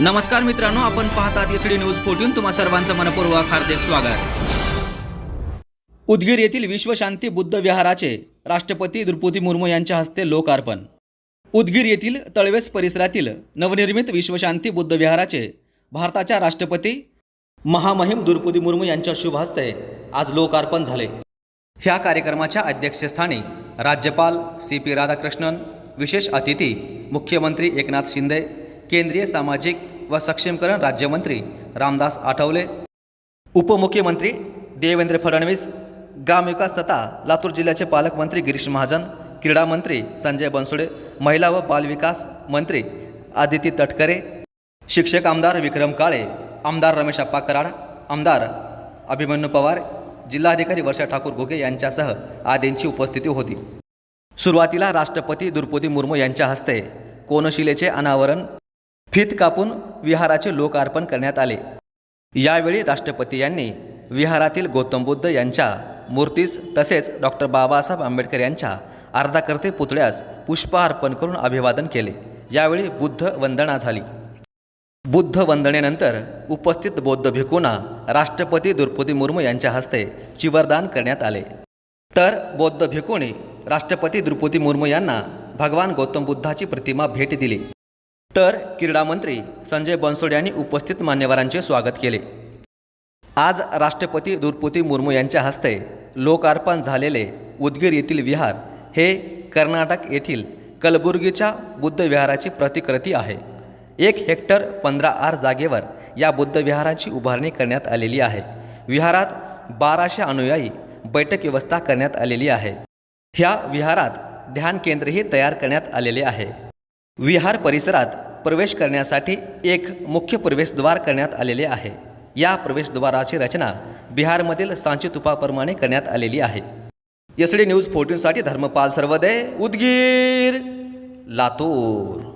नमस्कार मित्रांनो आपण पाहतात एसडी न्यूज फोर्टीन तुम्हा सर्वांचं मनपूर्वक हार्दिक स्वागत. उदगीर येथील विश्वशांती बुद्ध विहाराचे राष्ट्रपती द्रौपदी मुर्मू यांच्या हस्ते लोकार्पण. उदगीर येथील तळवेस परिसरातील नवनिर्मित विश्वशांती बुद्ध विहाराचे भारताच्या राष्ट्रपती महामहिम द्रौपदी मुर्मू यांच्या शुभ हस्ते आज लोकार्पण झाले. ह्या कार्यक्रमाच्या अध्यक्षस्थानी राज्यपाल सी पी राधाकृष्णन विशेष अतिथी मुख्यमंत्री एकनाथ शिंदे केंद्रीय सामाजिक व सक्षमीकरण राज्यमंत्री रामदास आठवले उपमुख्यमंत्री देवेंद्र फडणवीस ग्रामविकास तथा लातूर जिल्ह्याचे पालकमंत्री गिरीश महाजन क्रीडा मंत्री संजय बनसोडे महिला व बालविकास मंत्री आदिती तटकरे शिक्षक आमदार विक्रम काळे आमदार रमेश अप्पा कराड आमदार अभिमन्यू पवार जिल्हाधिकारी वर्षा ठाकूर घोगे यांच्यासह आदींची उपस्थिती होती. सुरुवातीला राष्ट्रपती द्रौपदी मुर्मू यांच्या हस्ते कोनशिलेचे अनावरण फीत कापून विहाराचे लोकार्पण करण्यात आले. यावेळी राष्ट्रपती यांनी विहारातील गौतम बुद्ध यांच्या मूर्तीस तसेच डॉक्टर बाबासाहेब आंबेडकर यांच्या अर्धाकर्ते पुतळ्यास पुष्पहार अर्पण करून अभिवादन केले. यावेळी बुद्ध वंदना झाली. बुद्ध वंदनेनंतर उपस्थित बौद्ध भिकूंना राष्ट्रपती द्रौपदी मुर्मू यांच्या हस्ते चिवरदान करण्यात आले. तर बौद्ध भिक्खूंनी राष्ट्रपती द्रौपदी मुर्मू यांना भगवान गौतम बुद्धाची प्रतिमा भेट दिली. तर क्रीडा मंत्री संजय बनसोड यांनी उपस्थित मान्यवरांचे स्वागत केले. आज राष्ट्रपती द्रौपदी मुर्मू यांच्या हस्ते लोकार्पण झालेले उदगीर येथील विहार हे कर्नाटक येथील कलबुर्गीच्या बुद्ध विहाराची प्रतिकृती आहे. एक हेक्टर पंधरा आर जागेवर या बुद्ध विहाराची उभारणी करण्यात आलेली आहे. विहारात बाराशे अनुयायी बैठक व्यवस्था करण्यात आलेली आहे. ह्या विहारात ध्यान केंद्रही तयार करण्यात आलेले आहे. विहार परिसरात प्रवेश करण्यासाठी एक मुख्य प्रवेशद्वार करण्यात आलेले आहे. या प्रवेशद्वाराची रचना बिहारमधील सांची तुपाप्रमाणे करण्यात आलेली आहे. एस डी न्यूज फोर्टीनसाठी धर्मपाल सर्वदे उदगीर लातूर.